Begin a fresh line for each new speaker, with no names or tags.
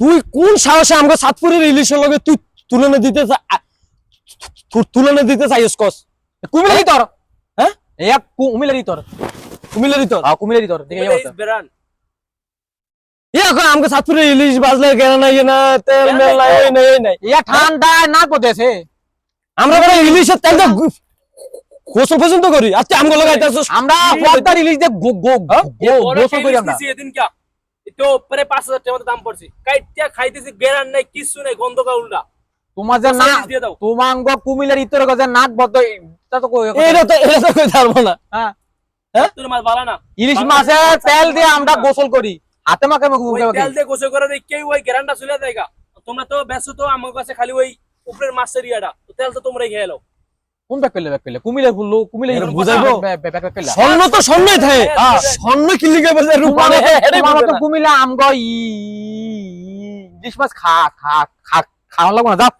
তুই কোন সাহসে আমাকে সাতপুরের ইলিশের লগে তুই তুলনা দিতে তুলনা দিতে চাইস কস?
কুমিল্লারই তোর
হ্যাঁ?
এয়া কুমিল্লারই তোর।
কুমিল্লারই তোর?
হ্যাঁ কুমিল্লারই তোর দেখে এই
বেরান
এখন আমাকে ইলিশ বাজলে কেন নাই না তেল মেল নাই ওই নাই নাই।
ইয়া ঠান্ডা না
আমরা বড় ইলিশের তেলটা গু- গোসল পর্যন্ত করি। আচ্ছা
আমরা রিলিজ দিয়ে গোসল করি আমরা।
তো পরে পাঁচ হাজার টাকা দাম পড়ছে। কাইটিয়া খাইতেছি নাই কিছু নাই গন্ধ কাউলটা
তোমার যে না
সাইজ দিয়ে দাও।
তোমার কুমিল্লার ইতর গজে নাক বদ্ধ তা তো
এটা তো এটা তো কই পারব না।
হ্যাঁ।
তোর মাছ ভালো না?
ইলিশ মাছের তেল দিয়ে আমরা গোসল করি। হাতে মুখে।
তেল দিয়ে গোসল করে দেয় কেউ ওই গ্যারান্টা চলে। তোমরা তো ব্যস্ত তো আমার কাছে খালি ওই উপরের মাছের ইয়াটা। তেল তো তোমরাই খেয়ে নাও।
কোন ব্যাগ পেলে কুমিলে ফুললো ইলিশ
বুঝাইবো? স্বর্ণ তো স্বর্ণই থাকে
হ্যাঁ,
স্বর্ণ কিলিকে বলে রূপা।
কুমিল্লা আমগো ই ইলিশ মাছ খা খা খা খাওয়া লাগবো না যাও